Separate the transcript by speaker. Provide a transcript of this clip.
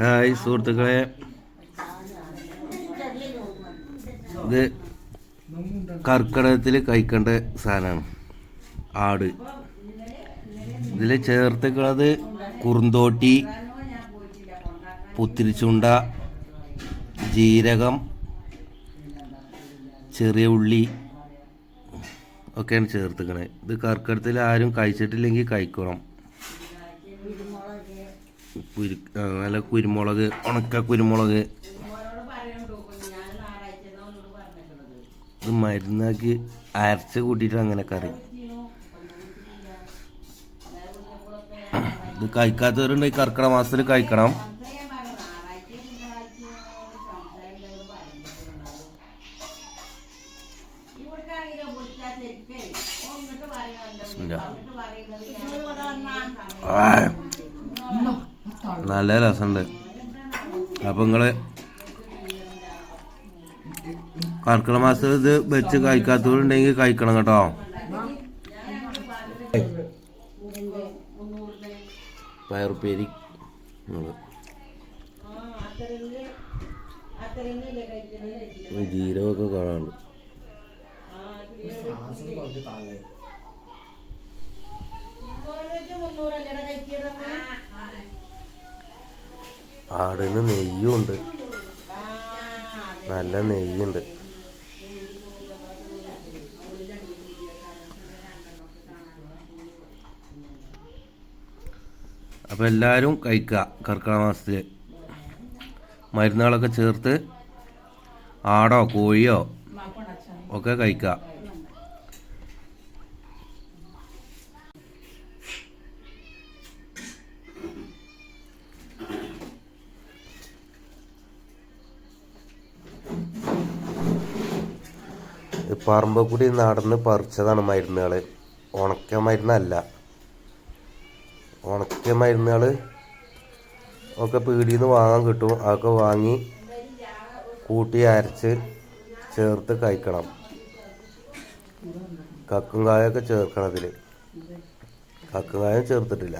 Speaker 1: Hi സുഹൃത്തുക്കളെ. ഇത് കർക്കിടകത്തിൽ കഴിക്കേണ്ട സാധനമാണ്. ആട്. ഇതിൽ ചേർത്തുക്കളത് കുറുന്തോട്ടി പുത്തിരിച്ചുണ്ട ജീരകം ചെറിയ ഉള്ളി ഒക്കെയാണ് ചേർത്തിക്കണത് ഇത് കർക്കിടത്തിൽ ആരും കഴിച്ചിട്ടില്ലെങ്കിൽ കഴിക്കണം. കുരു നല്ല കുരുമുളക് ഉണക്ക കുരുമുളക്. ഇത് മരുന്നാക്കി അരച്ച് കൂട്ടിയിട്ട് അങ്ങനെ കറി. ഇത് കഴിക്കാത്തവരുണ്ടെങ്കിൽ കർക്കിടക മാസത്തിൽ കഴിക്കണം. ആ. നല്ല രസമുണ്ട് അപ്പം നിങ്ങൾ കർക്കിടക മാസത്തിൽ ഇത് വെച്ച് കഴിക്കാത്തവരുണ്ടെങ്കിൽ കഴിക്കണം കേട്ടോ. പയറുപ്പേരി നിങ്ങൾ ജീരകമൊക്കെ കാണാനുണ്ട് ആടിന് നെയ്യും ഉണ്ട് നല്ല നെയ്യുണ്ട്. അപ്പം എല്ലാവരും കഴിക്കുക കർക്കിടക മാസത്തിൽ മരുന്നുകളൊക്കെ ചേർത്ത് ആടോ കോഴിയോ ഒക്കെ കഴിക്കുക പറമ്പ് കൂടി നടന്ന് പറിച്ചതാണ് മരുന്നുകൾ ഉണക്ക മരുന്നല്ല ഉണക്ക മരുന്നുകൾ ഒക്കെ പീടിയിൽ നിന്ന് വാങ്ങാൻ കിട്ടും. അതൊക്കെ വാങ്ങി കൂട്ടി അരച്ച് ചേർത്ത് കഴിക്കണം. കക്കും കായൊക്കെ ചേർക്കണം അതിൽ കക്കും കായം ചേർത്തിട്ടില്ല.